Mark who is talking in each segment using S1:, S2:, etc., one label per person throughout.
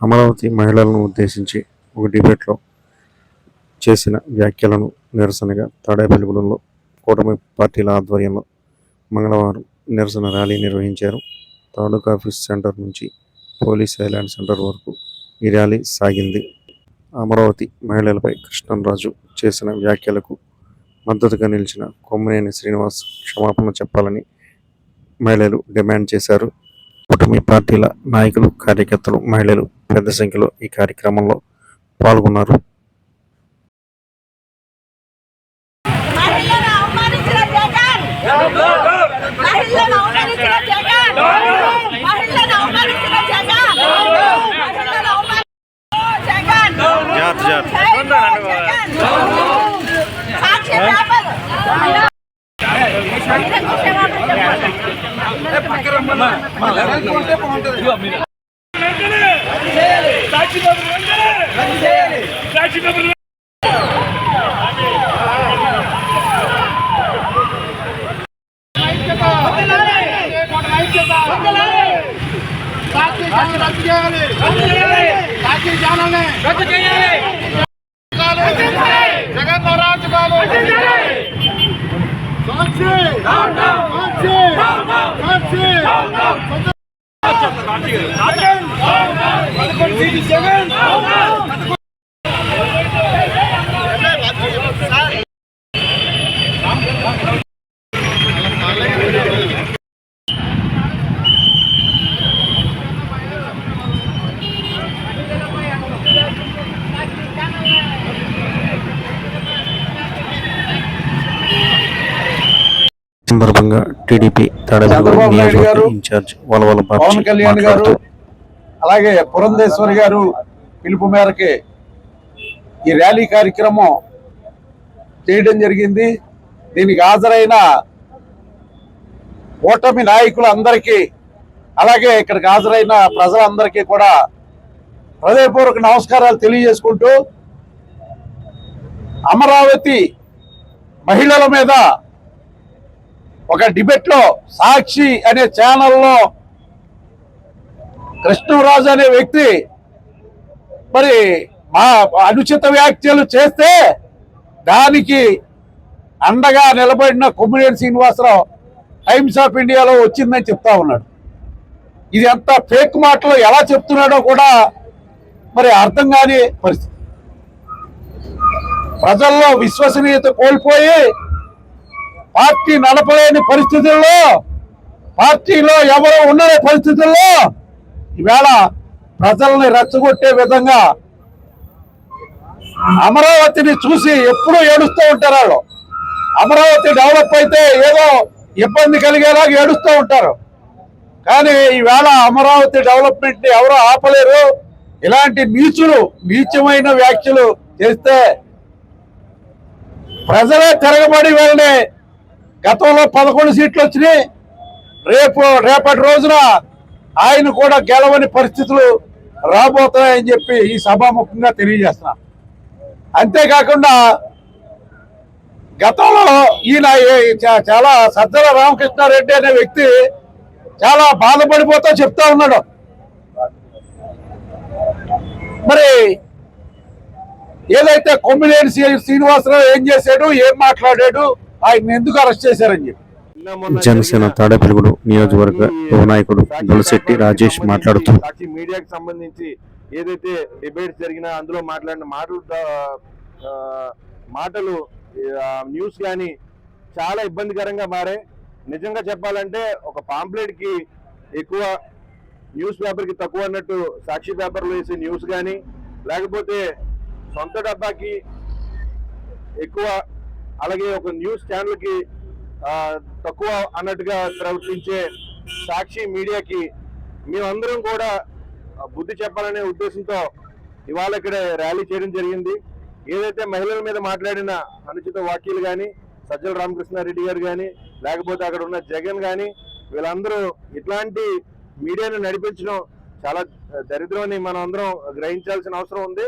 S1: అమరావతి మహిళలను ఉద్దేశించి ఒక డిబేట్లో చేసిన వ్యాఖ్యలను నిరసనగా తాడేపల్లిగూడెంలో కూటమి పార్టీల ఆధ్వర్యంలో మంగళవారం నిరసన ర్యాలీ నిర్వహించారు. తాలూకా ఆఫీస్ సెంటర్ నుంచి పోలీస్ ఐలాండ్ సెంటర్ వరకు ఈ ర్యాలీ సాగింది. అమరావతి మహిళలపై కృష్ణంరాజు చేసిన వ్యాఖ్యలకు మద్దతుగా నిలిచిన కొమ్మనేని శ్రీనివాస్ క్షమాపణ చెప్పాలని మహిళలు డిమాండ్ చేశారు. కూటమి పార్టీల నాయకులు కార్యకర్తలు మహిళలు పెద్ద సంఖ్యలో ఈ కార్యక్రమంలో పాల్గొన్నారు.
S2: మహిళలను అవమానించిన జగన్ మహిళలను అవమానించిన జగన్ మహిళలను అవమానించిన జగన్ మహిళలను అవమానించిన జగన్
S1: జాత్ జాత్
S2: జగన్ సాక్షి పేపర్
S3: సాక్షి పేపర్ వెంటనే సాక్షి పేపర్
S4: జగన్ అరాచకాలు సాక్షి సాక్షి సాక్షి
S3: జగన్
S1: సందర్భంగా టీడీపీ ఇన్ఛార్జ్ వలవల
S4: పవన్ కళ్యాణ్ గారు అలాగే పురంధేశ్వరి గారు పిలుపు మేరకి ఈ ర్యాలీ కార్యక్రమం చేయడం జరిగింది. దీనికి హాజరైన ఓటమి నాయకులు అందరికీ అలాగే ఇక్కడికి హాజరైన ప్రజలందరికీ కూడా హృదయపూర్వక నమస్కారాలు తెలియజేసుకుంటూ అమరావతి మహిళల మీద ఒక డిబేట్లో సాక్షి అనే ఛానల్లో కృష్ణరాజు అనే వ్యక్తి మరి మా అనుచిత వ్యాఖ్యలు చేస్తే దానికి అండగా నిలబడిన కొమ్మినేని శ్రీనివాసరావు టైమ్స్ ఆఫ్ ఇండియాలో వచ్చిందని చెప్తా ఉన్నాడు. ఇది అంత ఫేక్ మాటలు ఎలా చెప్తున్నాడో కూడా మరి అర్థం కాని పరిస్థితి. ప్రజల్లో విశ్వసనీయత కోల్పోయి పార్టీ నడపలేని పరిస్థితుల్లో పార్టీలో ఎవరో ఉండని పరిస్థితుల్లో ఈవేళ ప్రజల్ని రెచ్చగొట్టే విధంగా అమరావతిని చూసి ఎప్పుడూ ఏడుస్తూ ఉంటారు వాళ్ళు. అమరావతి డెవలప్ అయితే ఏదో ఇబ్బంది కలిగేలాగా ఏడుస్తూ ఉంటారు. కానీ ఈవేళ అమరావతి డెవలప్మెంట్ని ఎవరు ఆపలేరు. ఇలాంటి నీచులు నీచమైన వ్యాఖ్యలు చేస్తే ప్రజలే తిరగబడి వెళ్ళని గతంలో పదకొండు సీట్లు వచ్చినాయి. రేపు రేపటి రోజున ఆయన కూడా గెలవని పరిస్థితులు రాబోతున్నాయని చెప్పి ఈ సభాముఖంగా తెలియజేస్తున్నాను అంతేకాకుండా గతంలో ఈయన చాలా సజ్జల రామకృష్ణారెడ్డి అనే వ్యక్తి చాలా బాధపడిపోతూ చెప్తా ఉన్నాడు. మరి ఏదైతే కొమ్మినేని శ్రీనివాసరావు ఏం చేశాడు ఏం మాట్లాడాడు ఆయన ఎందుకు అరెస్ట్ చేశారని చెప్పి.
S1: జనసేన తాడేపల్లిగూడు నియోజకవర్గ యువ నాయకుడు దొలశెట్టి రాజేష్ మాట్లాడుతూ
S5: సాక్షి మీడియాకి సంబంధించి ఏదైతే డిబేట్స్ జరిగినా అందులో మాట్లాడిన మాటలు మాటలు న్యూస్ కానీ చాలా ఇబ్బందికరంగా మారాయి నిజంగా చెప్పాలంటే ఒక పాంప్లెట్కి ఎక్కువ న్యూస్ పేపర్కి తక్కువ అన్నట్టు సాక్షి పేపర్లో వేసే న్యూస్ కానీ లేకపోతే సొంత డబ్బాకి ఎక్కువ అలాగే ఒక న్యూస్ ఛానల్కి తక్కువ అన్నట్టుగా ప్రవర్తించే సాక్షి మీడియాకి మేమందరం కూడా బుద్ధి చెప్పాలనే ఉద్దేశంతో ఇవాళ ఇక్కడ ర్యాలీ చేయడం జరిగింది. ఏదైతే మహిళల మీద మాట్లాడిన అనుచిత వాక్యలు కానీ సజ్జల రామకృష్ణారెడ్డి గారు కానీ లేకపోతే అక్కడ ఉన్న జగన్ కానీ వీళ్ళందరూ ఇట్లాంటి మీడియాను నడిపించడం చాలా దరిద్రమని మనం అందరం గ్రహించాల్సిన అవసరం ఉంది.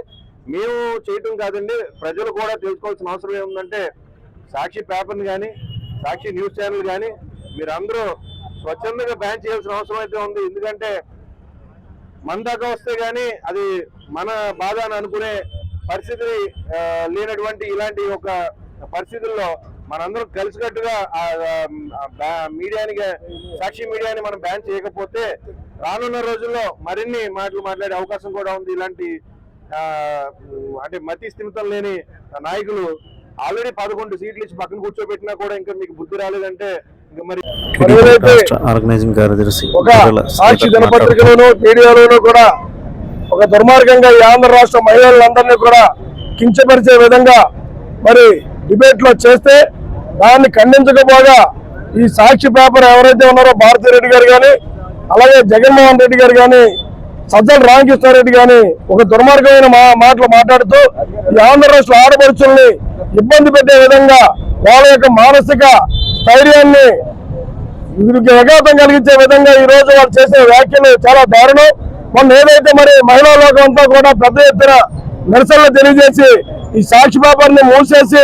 S5: మేము చేయటం కాదండి ప్రజలు కూడా తెలుసుకోవాల్సిన అవసరం ఏముందంటే సాక్షి పేపర్ని కానీ సాక్షి న్యూస్ ఛానల్ కానీ మీరందరూ స్వచ్ఛందంగా బ్యాన్ చేయాల్సిన అవసరం అయితే ఉంది. ఎందుకంటే మన దాకా వస్తే కానీ అది మన బాధ అని అనుకునే పరిస్థితి లేనటువంటి ఇలాంటి ఒక పరిస్థితుల్లో మనందరం కలిసికట్టుగా ఆ, మీడియాని సాక్షి మీడియాని మనం బ్యాన్ చేయకపోతే రానున్న రోజుల్లో మరిన్ని మాటలు మాట్లాడే అవకాశం కూడా ఉంది. ఇలాంటి అంటే మతి స్థిమితం లేని నాయకులు ఆల్రెడీ పదకొండు సీట్లు ఇచ్చి పక్కన కూర్చోబెట్టినా కూడా ఇంకా మీకు బుద్ధి రాలేదంటే
S1: ఆర్గనైజింగ్ కార్యదర్శి
S6: సాక్షి దినపత్రికలోను మీడియాలోను కూడా ఒక దుర్మార్గంగా ఈ ఆంధ్ర రాష్ట్ర మహిళలందరినీ కూడా కించపరిచే విధంగా మరి డిబేట్లో చేస్తే దాన్ని ఖండించకపోగా ఈ సాక్షి పేపర్ ఎవరైతే ఉన్నారో భారతీ రెడ్డి గారు కానీ అలాగే జగన్మోహన్ రెడ్డి గారు కానీ సజ్జల రామకృష్ణారెడ్డి గాని ఒక దుర్మార్గమైన మా మాటలు మాట్లాడుతూ ఈ ఆంధ్ర రాష్ట్ర ఆడపడుచుల్ని ఇబ్బంది పెట్టే విధంగా వాళ్ళ యొక్క మానసిక స్థైర్యాన్ని వీరికి విఘాతం కలిగించే విధంగా ఈ రోజు వాళ్ళు చేసే వ్యాఖ్యలు చాలా దారుణం. మొన్న ఏదైతే మరి మహిళా లోకం అంతా కూడా పెద్ద ఎత్తున నిరసనలు తెలియజేసి ఈ సాక్షి పేపర్ని మూసేసి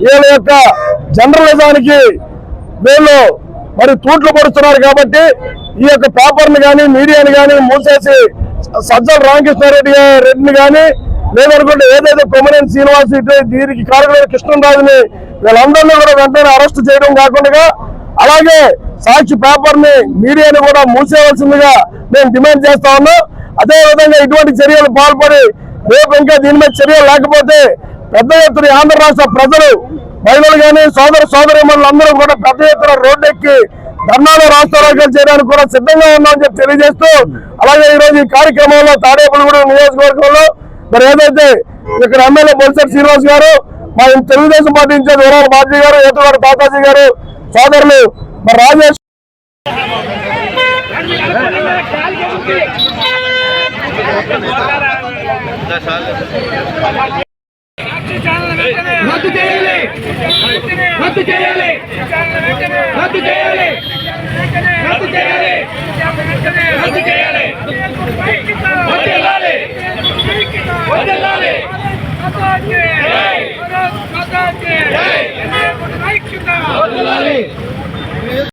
S6: వీళ్ళ యొక్క జర్నలిజానికి వీళ్ళు మరి తూట్లు పడుతున్నారు కాబట్టి ఈ యొక్క పేపర్ని కానీ మీడియాని కానీ మూసేసి సజ్జల రామకృష్ణారెడ్డి రెడ్డిని కానీ లేదనుకుంటే ఏదైతే కొమరేని శ్రీనివాస్ దీనికి కారకులైన కృష్ణరాజుని వీళ్ళందరినీ కూడా వెంటనే అరెస్ట్ చేయడం కాకుండా అలాగే సాక్షి పేపర్ని మీడియాని కూడా మూసేయవలసిందిగా మేము డిమాండ్ చేస్తా ఉన్నాం. అదేవిధంగా ఇటువంటి చర్యలు పాల్పడి రేపు ఇంకా దీని మీద చర్యలు లేకపోతే పెద్ద ఎత్తున ఆంధ్ర రాష్ట్ర ప్రజలు మహిళలు కానీ సోదర సోదరి అందరూ కూడా పెద్ద ఎత్తున రోడ్డెక్కి ధర్నాలు రాష్ట్రాలు చేయడానికి కూడా సిద్ధంగా ఉన్నామని చెప్పి తెలియజేస్తూ అలాగే ఈ రోజు ఈ కార్యక్రమంలో తాడేపల్లిగూడెం నియోజకవర్గంలో మరి ఏదైతే ఇక్కడ ఎమ్మెల్యే బొత్స శ్రీనివాస్ గారు మా తెలుగుదేశం పార్టీ ఇన్ఛార్జ్ వరాల బాజీ గారు ఏతగారు తాతాజీ గారు సోదరులు మరి రాజేష్
S3: రద్దు చేయాలి. రద్దు చేయాలి. రద్దు చేయాలి. రద్దు చేయాలి. రద్దు చేయాలి. వదిలాలి. వదిలాలి.